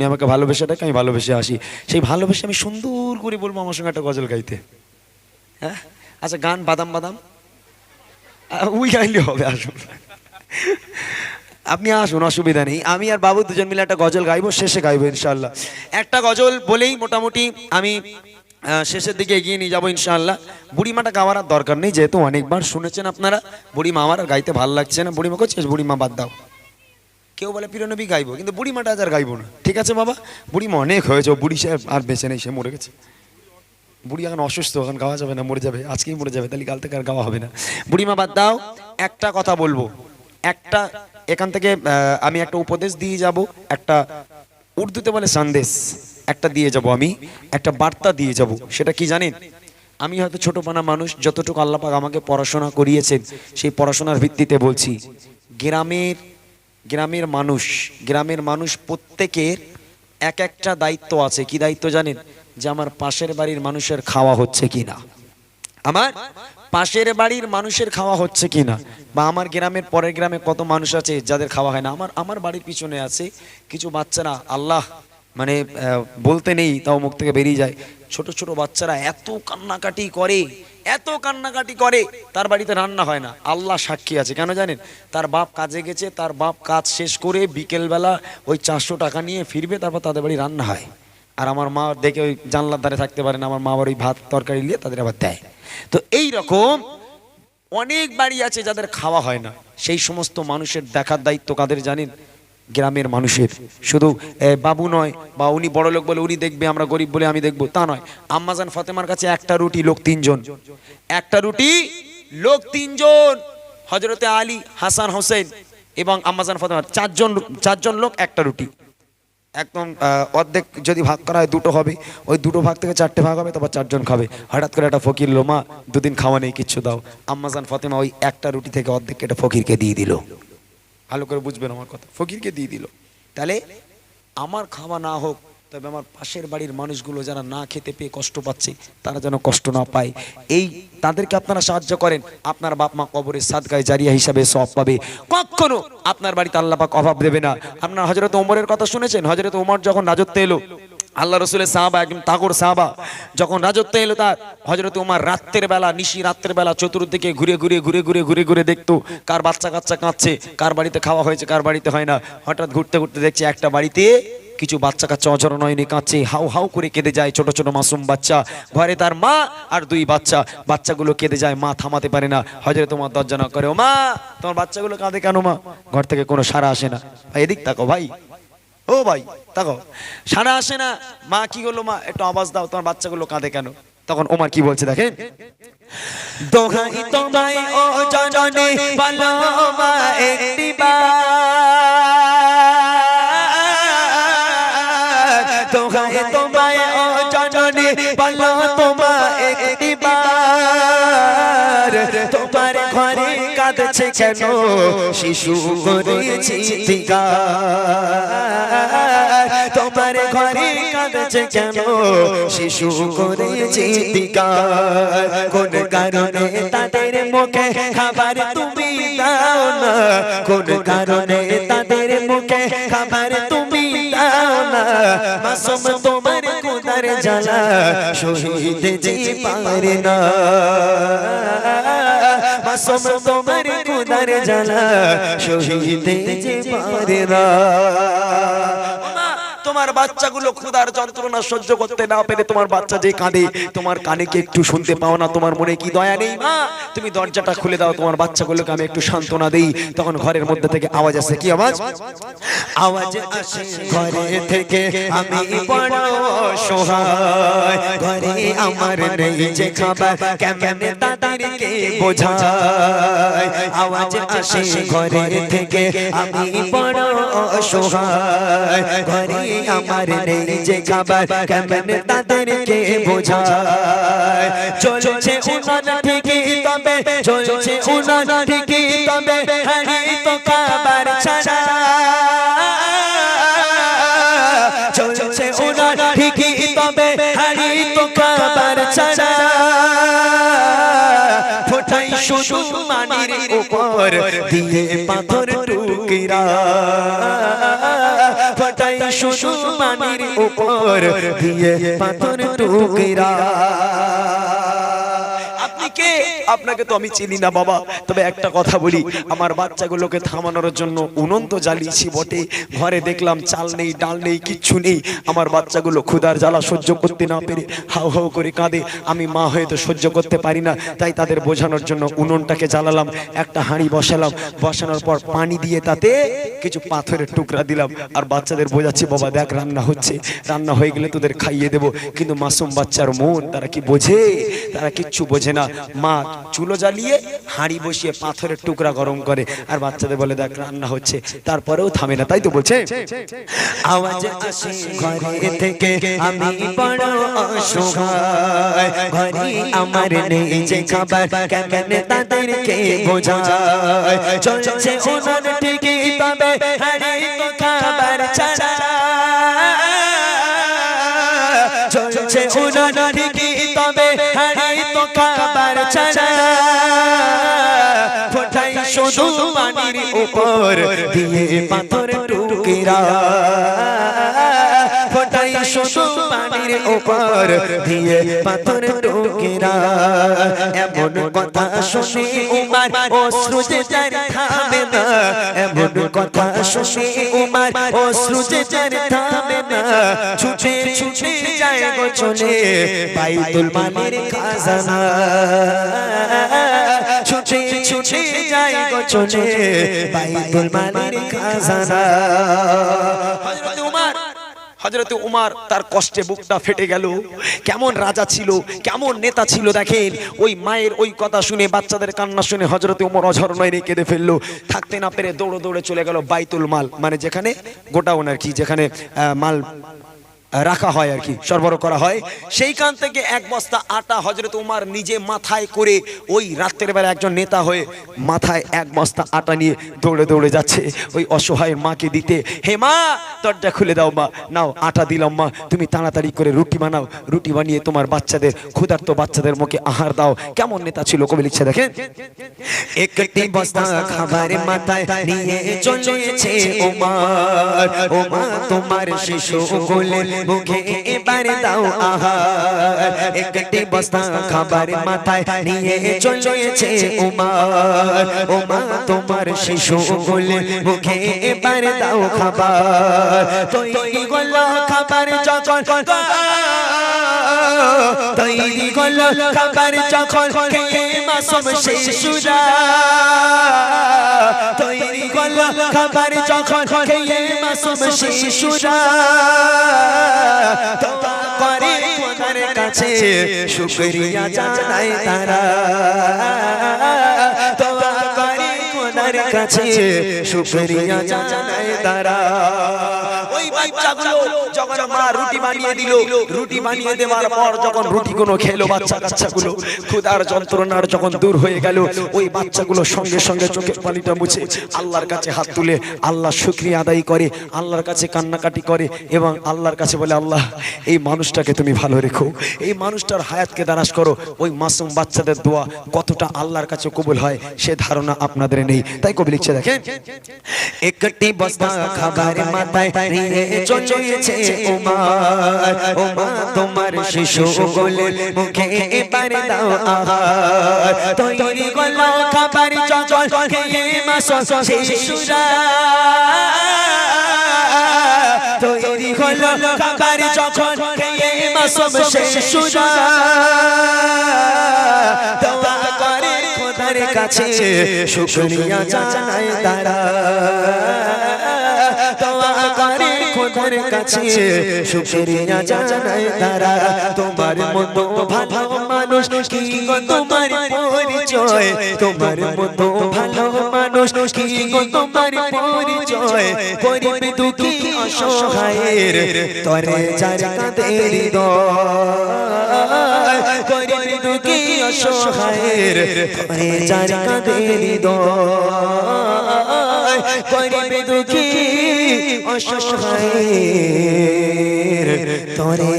উনি আমাকে ভালোবেসে ডাকে, আমি ভালোবেসে আসি। সেই ভালোবেসে আমি সুন্দর করে বলব আমার সঙ্গে একটা গজল গাইতে। হ্যাঁ? আচ্ছা গান বাদাম বাদাম। উই গাইলে হবে, আসুন। আপনি আসুন, অসুবিধা নেই। আমি আর বাবু দুজন মিলে একটা গজল গাইবো, শেষে গাইবো ইনশাল্লাহ একটা গজল বলেই মোটামুটি আমি শেষের দিকে এগিয়ে নিয়ে যাব, ইনশাআল্লাহ। বুড়িমাটা গাওয়ার আর দরকার নেই, যেহেতু অনেকবার শুনেছেন আপনারা, বুড়িমা আমার আর গাইতে ভালো লাগছে না। বুড়িমা করছিস বুড়িমা বাদ দাও। কেউ বলে পিরনবী গাইবো, কিন্তু বুড়িমাটা আজ আর গাইবো না। ঠিক আছে বাবা? বুড়ি মা অনেক হয়েছে বুড়ি সাহেব আর বেঁচে নেই, সে মরে গেছে। বুড়ি এখন অসুস্থ, এখন গাওয়া যাবে না, মরে যাবে, আজকেই মরে যাবে, তাহলে কাল থেকে আর গাওয়া হবে না। বুড়িমা বাদ দাও, একটা কথা বলব। একটা, এখান থেকে আমি একটা উপদেশ দিয়ে যাব, একটা উর্দুতে বলে সন্দেশ, একটা দিয়ে যাব আমি, একটা বার্তা দিয়ে যাব, সেটা কি জানেন? আমি হয়তো ছোটপানা মানুষ, যতটুকু আল্লাপাক আমাকে পড়াশোনা করিয়েছেন, সেই পড়াশোনার ভিত্তিতে বলছি, গ্রামের গ্রামের মানুষ গ্রামের মানুষ প্রত্যেকের এক একটা দায়িত্ব আছে। কি দায়িত্ব জানেন? যে আমার পাশের বাড়ির মানুষের খাওয়া হচ্ছে কি না আমার পাশের বাড়ির মানুষের খাওয়া হচ্ছে কি না বা আমার গ্রামের পরের গ্রামে কত মানুষ আছে যাদের খাওয়া হয় না? আমার আমার বাড়ির পিছনে আছে কিছু বাচ্চারা, আল্লাহ মানে বলতে নেই, তাও মুখ থেকে বেরিয়ে যায়। ছোট ছোট বাচ্চারা এত কান্নাকাটি করে এত কান্নাকাটি করে, তার বাড়িতে রান্না হয় না। আল্লাহ সাক্ষী আছে, কেন জানেন? তার বাপ কাজে গেছে, তার বাপ কাজ শেষ করে বিকেলবেলা ওই চারশো টাকা নিয়ে ফিরবে, তারপর তাদের বাড়ি রান্না হয়। আর আমার মা দেখে ওই জানলার ধারে থাকতে পারে না, আমার মা আবার ওই ভাত তরকারি নিয়ে তাদের আবার দেয়। তো এই রকম অনেক বাড়ি আছে যাদের খাওয়া হয় না। সেই সমস্ত মানুষের দেখার দায়িত্ব কাদের জানেন? গ্রামের মানুষের। শুধু বাবু নয়, বা উনি বড় লোক বলে উনি দেখবে, আমরা গরিব বলে আমি দেখব, তা নয়। আম্মাজান ফাতেমার কাছে একটা রুটি, লোক তিনজন। একটা রুটি, লোক তিনজন। হজরতে আলী, হাসান হোসেন এবং আম্মাজান ফাতেমার চারজন চারজন লোক একটা রুটি। একদম অর্ধেক যদি ভাগ করা হয়, দুটো হবে। ওই দুটো ভাগ থেকে চারটে ভাগ হবে, তারপর চারজন খাবে। হঠাৎ করে একটা ফকির লোমা, দুদিন খাওয়া নেই, কিচ্ছু দাও। আম্মাজান ফাতেমা ওই একটা রুটি থেকে অর্ধেক এটা ফকিরকে দিয়ে দিল। ভালো করে বুঝবেন আমার কথা। ফকিরকে দিয়ে দিল। তাহলে আমার খাওয়া না হোক, তবে আমার পাশের বাড়ির মানুষগুলো যারা না খেতে পেয়ে কষ্ট পাচ্ছে, তারা যেন কষ্ট না পায়। এই তাদেরকে আপনারা সাহায্য করেন। আপনার বাপ মা কবরের সাদগায় জারিয়া হিসাবে সব পাবে। কখনো আপনার বাড়িতে আল্লাপাক অভাব দেবে না। আপনার হজরত ওমরের কথা শুনেছেন? হজরত ওমর যখন রাজত্ব এলো আল্লাহ রসুলের সাহাবা একদম তাগর সাহাবা, যখন রাজত্ব এলো তার হজরত উমার রাত্রের বেলা, নিশি রাত্রের বেলা চতুর্দিকে ঘুরে ঘুরে ঘুরে ঘুরে ঘুরে ঘুরে দেখতো কার বাচ্চা কাচ্চা কাঁদছে, কার বাড়িতে খাওয়া হয়েছে, কার বাড়িতে হয় না। হঠাৎ ঘুরতে ঘুরতে দেখছে একটা বাড়িতে কিছু বাচ্চা কাচ্চা অচরণ হয়নি, কাঁদছে, হাউ হাউ করে কেঁদে যায় ছোট ছোট মাসুম বাচ্চা। ঘরে তার মা আর দুই বাচ্চা, বাচ্চাগুলো কেঁদে যায়, মা থামাতে পারে না। হজরে তোমার দরজা না করে, ও মা, তোমার বাচ্চাগুলো কাঁদে কেন মা? ঘর থেকে কোনো সারা আসে না। এদিক তাকো ভাই। ও ভাই, তাকো। সারা আসে না? মা কি হলো মা, একটু আওয়াজ দাও, তোমার বাচ্চাগুলো কাঁদে কেন? তখন ওমার কি বলছে দেখেন? দোহাই তোমায়, ও জননী, বলো মা একটি বার দোহাই তোমায়, ও জননী, বলো কাঁদছে কেন? শিশু করেছি দিগার। তোমার ঘরে কাঁদছে কেন? শিশু করেছি দিগার। কোন কারণে তাদের মুখে খাবার তুমি দাও না? কোন কারণে তাদের মুখে খাবার তুমি দাও না? মাসুম তোমার কোদার জ্বালা, শহীদ যে পারে না। মাসুম তোমার কোদার জানা শহীদ যে পারে না তোমার বাচ্চাগুলো ক্ষুধার যন্ত্রণা সহ্য করতে না পেরে তোমার বাচ্চা যে কাঁদে, তোমার কানে কি একটু শুনতে পাও না? তোমার মনে কি দয়া নেই, মা? তুমি দরজাটা খুলে দাও, তোমার বাচ্চাগুলোকে আমি একটু সান্ত্বনা দেই। তখন ঘরের মধ্যে থেকে আওয়াজ আসে। কি আওয়াজ? আওয়াজ আসে, ঘরে থেকে আমি বড় সহায় ঘরে আমার নেই যে খাবার, কেমনে তাদেরকে বোঝায়? আওয়াজ আসে, ঘরে থেকে আমি বড় সহায় ঘরে আমার নেই যে খাবার কেমনে তাদেরকে বোঝায়? চলছে উনান ঠিকই তবে? চলছে উনান ঠিকই তবে? হারি তো খাবার ছাড়া। চলছে উনান ঠিকই তবে? হারি তো খাবার ছাড়া। ফোটাই শুধু মানির উপর, দিয়ে পাথর টুকরা। শুধু পানির উপর দিয়ে পাথর টুকরা। আপনাকে তো আমি চিনি না বাবা। তবে একটা কথা বলি, আমার বাচ্চাগুলোকে থামানোর জন্য উনন্ত জ্বালিয়েছি বটে। ঘরে দেখলাম চাল নেই, ডাল নেই, কিচ্ছু নেই। আমার বাচ্চাগুলো ক্ষুধার জ্বালা সহ্য করতে না পেরে হাউ হাউ করে কাঁদে। আমি মা হয়ে তো সহ্য করতে পারি না, তাই তাদের বোঝানোর জন্য উনুনটাকে জ্বালালাম, একটা হাঁড়ি বসালাম। বসানোর পর পানি দিয়ে তাতে কিছু পাথরের টুকরা দিলাম। আর বাচ্চাদের বোঝাচ্ছি, বাবা, দেখ রান্না হচ্ছে। রান্না হয়ে গেলে তোদের খাইয়ে দেবো। কিন্তু মাসুম বাচ্চার মন, তারা কি বোঝে? তারা কিচ্ছু বোঝে না। মা চুলো জ্বালিয়ে হাঁড়ি বসিয়ে পাথরের টুকরা গরম করে। আর বাচ্চাদের বলে, দেখ, রান্না হচ্ছে, তারপরেও থামে না। তাই তো বলছে? আওয়াজ উপর দিয়ে পাথর টুকরা ফোটাই শুধু পানির উপর দিয়ে পাথর টুকরা। এমন কথা শুনে উমার অশ্রুতে যার থামে না। এমন কথা শুনে উমার অশ্রুতে যার থামে না। ছুটে ছুটে যায় গো চলে বাইতুল মালের খাজানা। চলে, বাইতুল মালের খাজানা। হযরতে উমার হজরত উমার তার কষ্টে বুকটা ফেটে গেল। কেমন রাজা ছিল, কেমন নেতা ছিল দেখেন। ওই মায়ের ওই কথা শুনে, বাচ্চাদের কান্না শুনে হজরত উমর অঝর নয় কেঁদে ফেলল। থাকতে না পেরে দৌড়ে দৌড়ে চলে গেল বাইতুল মাল মানে যেখানে গোটাউন আর কি, যেখানে মাল রাখা হয় আর কি, সরবরাহ করা হয়। সেইখান থেকে এক বস্তা আটা হজরত উমার নিজে মাথায় করে ওই রাত্রের বেলা একজন নেতা হয়ে মাথায় এক বস্তা আটা নিয়ে দৌড়ে দৌড়ে যাচ্ছে। ওই অসহায়ের মাকে দিতে, হে মা, দরজা খুলে দাও মা, নাও আটা দিলাম মা, তুমি তাড়াতাড়ি করে রুটি বানাও, রুটি বানিয়ে তোমার বাচ্চাদের, ক্ষুধার্ত বাচ্চাদের মুখে আহার দাও। কেমন নেতা ছিল কবি লিখছে, দেখেন। একটি বস্তা খাবার মাথায় নিয়ে চলেছে তোমার শিশু গোলে মুখে এবার দাও আহার একটি বস্তা খাবার মাথায় নিয়ে চলেছে ওমার ওমা তোমার শিশু গোলে মুখে এবার দাও খাবার তৈরি গল খাবার যখন তৈরি গল খাবার যখন মাসুম শিশুরা তৈরি গল খাবার যখন খেয়ে মাসুম শিশুরা করে খোদার কাছে, শুকরিয়া জানায় তারা। দোয়া করে খোদার কাছে, শুকরিয়া জানায় তারা। যন্ত্রণার যখন দূর হয়ে গেল, ওই বাচ্চাগুলো সঙ্গে সঙ্গে চোখের পানিটা মুছে আল্লাহর কাছে হাত তুলে আল্লাহ শুক্রিয়া আদায় করে, আল্লাহর কাছে কান্নাকাটি করে এবং আল্লাহর কাছে বলে, আল্লাহ, এই মানুষটাকে তুমি ভালো রেখো, এই মানুষটার হায়াতকে দারাজ করো, ওই মাসুম বাচ্চাদের দোয়া কতটা আল্লাহর কাছে কবুল হয় সে ধারণা আপনাদের নেই। তাই কবি লিখছে, দেখেন, একটি বস্তা খাবার মাথায় চলেছে ওমার ওমা তোমার শিশু গোলে মুখে এবার দাও আহার। তৈরি গল খাবার যখন খেয়ে মাস শিশুরা। তৈরি হল খাবার যখন খেয়ে মাস শিশুরা। কাছে, শুকরিয়া জানায় তারা। খোদার কাছে। জানায় তারা, তোমার মতো ভালো মানুষ কি তোমার পরিচয়? তোমার মতো ভালো মানুষ কি তোমার পরিচয়? দুঃখী অসহায়ের তরে কাদের দুঃখী অসহায়ের তরে কাদের অসহায়ের তরে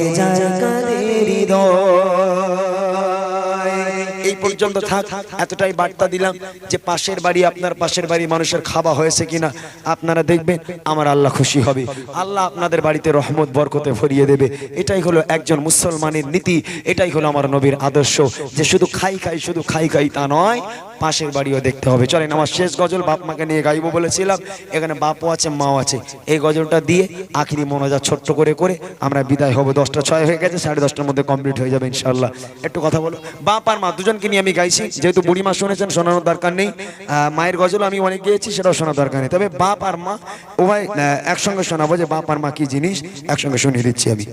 এই পর্যন্ত থাক, এতটাই বার্তা দিলাম যে পাশের বাড়ি আপনার পাশের বাড়ি মানুষের খাওয়া হয়েছে কিনা, আপনারা দেখবেন আমার আল্লাহ খুশি হবে। আল্লাহ আপনাদের বাড়িতে রহমত, বরকতে ভরিয়ে দেবে। এটাই হলো একজন মুসলমানের নীতি, এটাই হলো আমার নবীর আদর্শ, যে শুধু খাই খাই, শুধু খাই খাই তা নয় পাশের বাড়িও দেখতে হবে। চলেন আমার শেষ গজল বাপ মাকে নিয়ে গাইবো বলেছিলাম। এখানে বাপও আছে, মাও আছে। এই গজলটা দিয়ে আখিরি মনোজা ছোট্ট করে করে আমরা বিদায় হব। দশটা ছয় হয়ে গেছে, সাড়ে দশটার মধ্যে কমপ্লিট হয়ে যাবে ইনশাল্লাহ একটু কথা বলো। বাপ আর মা দুজনকে নিয়ে আমি গাইছি, যেহেতু বুড়ি মা শুনেছেন, শোনানোর দরকার নেই। মায়ের গজল আমি অনেক গিয়েছি, সেটাও শোনার দরকার নেই। তবে বাপ আর মা, উভয় একসঙ্গে শোনাবো যে বাপ আর মা কি জিনিস, একসঙ্গে শুনিয়ে দিচ্ছি আমি।